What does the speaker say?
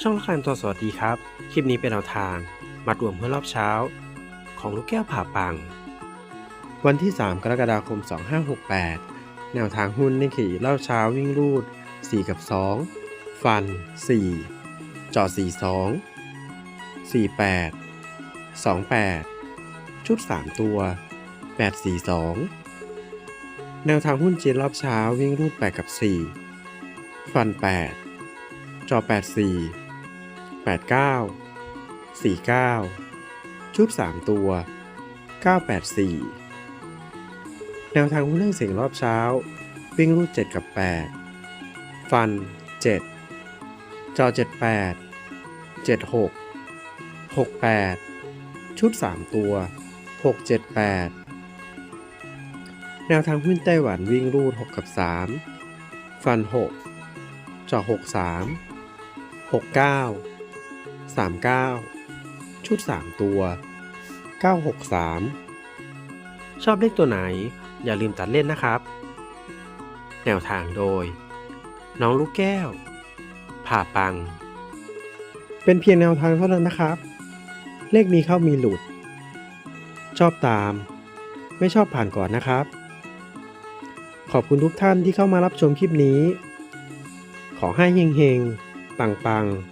ช่องละคันตัวสวัสดีครับ คลิปนี้เป็นแนวทาง มัดรวมเพื่อรอบเช้า ของลูกแก้วผ่าปัง วันที่ 3 กรกฎาคม 2568 แนวทางหุ้นในขี่รอบเช้าวิ่งรูด 4 กับ 2 ฟัน 4 จอ 42 48 28 ชุด 3 ตัว 842 แนวทางหุ้นจีนรอบเช้าวิ่งรูด 8 กับ 4 ฟัน 8จอ84 89 49 ชุด3ตัว 984 แนวทางหุ้นเรื่องเสียงรอบเช้า วิ่งรูด 7 กับ 8 ฟัน 7 จอ 78 76 68 ชุด 3 ตัว 678 แนวทางหุ้นไต้หวันวิ่งรูด 6 กับ 3 ฟัน 6 จอ 63 69 39 ชุด 3 ตัว 963 ชอบเลขตัวไหน อย่าลืมตัดเล่นนะครับ แนวทางโดย น้องลูกแก้ว ผ่าปัง เป็นเพียงแนวทางเท่านั้นนะครับ เลขมีเข้ามีหลุด ชอบตาม ไม่ชอบผ่านก่อนนะครับ ขอบคุณทุกท่านที่เข้ามารับชมคลิปนี้ ขอให้เฮงๆ ปังๆ